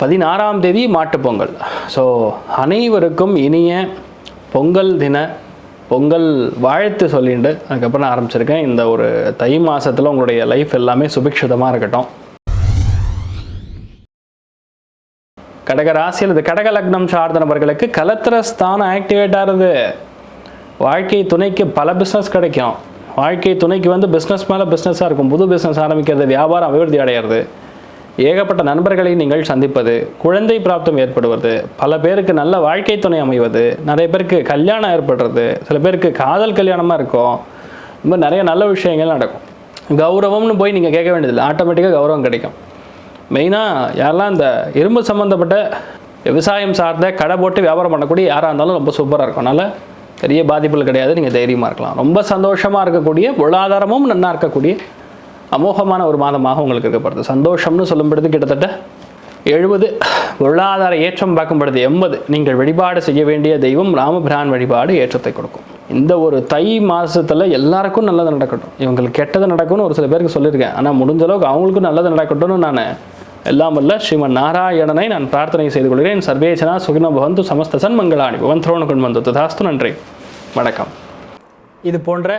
பதினாறாம் தேதி மாட்டுப்பொங்கல் ஸோ அனைவருக்கும் இனிய பொங்கல் தின பொங்கல் வாழ்த்து சொல்லிட்டு அதுக்கப்புறம் நான் ஆரம்பிச்சிருக்கேன். இந்த ஒரு தை மாதத்தில் உங்களுடைய லைஃப் எல்லாமே சுபிக்ஷிதமாக இருக்கட்டும். கடக ராசியில் இது கடக லக்னம் சார்ந்த நபர்களுக்கு கலத்திர ஸ்தானம் ஆக்டிவேட் ஆகுது. வாழ்க்கை துணைக்கு பல பிஸ்னஸ் கிடைக்கும். வாழ்க்கை துணைக்கு வந்து பிஸ்னஸ் மேலே பிஸ்னஸாக இருக்கும். புது பிஸ்னஸ் ஆரம்பிக்கிறது வியாபாரம் அபிவிருத்தி அடையிறது. ஏகப்பட்ட நண்பர்களை நீங்கள் சந்திப்பது குழந்தை பிராப்தம் ஏற்படுவது பல பேருக்கு நல்ல வாழ்க்கை துணை அமைவது நிறைய பேருக்கு கல்யாணம் ஏற்படுறது சில பேருக்கு காதல் கல்யாணமாக இருக்கும். இந்த மாதிரி நிறைய நல்ல விஷயங்கள் நடக்கும். கௌரவம்னு போய் நீங்கள் கேட்க வேண்டியதில்லை. ஆட்டோமேட்டிக்காக கௌரவம் கிடைக்கும். மெயினாக யாரெல்லாம் இந்த இரும்பு சம்மந்தப்பட்ட விவசாயம் சார்ந்த கடை போட்டு வியாபாரம் பண்ணக்கூடிய யாராக இருந்தாலும் ரொம்ப சூப்பராக இருக்கும். அதனால் பெரிய பாதிப்புகள் கிடையாது. நீங்கள் தைரியமாக இருக்கலாம். ரொம்ப சந்தோஷமாக இருக்கக்கூடிய பொருளாதாரமும் நல்லா இருக்கக்கூடிய அமோகமான ஒரு மாதமாக உங்களுக்கு இருக்கப்படுது சந்தோஷம்னு சொல்லும் பொழுது கிட்டத்தட்ட எழுபது பொருளாதார ஏற்றம் பார்க்கும் பொழுது எண்பது நீங்கள் வழிபாடு செய்ய வேண்டிய தெய்வம் ராமபிரான் வழிபாடு ஏற்றத்தை கொடுக்கும். இந்த ஒரு தை மாதத்தில் எல்லாருக்கும் நல்லது நடக்கட்டும். இவங்களுக்கு கெட்டது நடக்கும்னு ஒரு சில பேருக்கு சொல்லியிருக்கேன். ஆனால் முடிஞ்ச அளவுக்கு அவங்களுக்கும் நல்லது நடக்கட்டும்னு நான் எல்லாம் வல்ல ஸ்ரீமன் நாராயணனை நான் பிரார்த்தனை செய்து கொள்கிறேன். சர்வேச்சனா சுகின பவந்து சமஸ்த சன்மங்களாணி பவந்தரோணு கொண்டு வந்து ததாஸ்து நன்றி. வணக்கம். இது போன்ற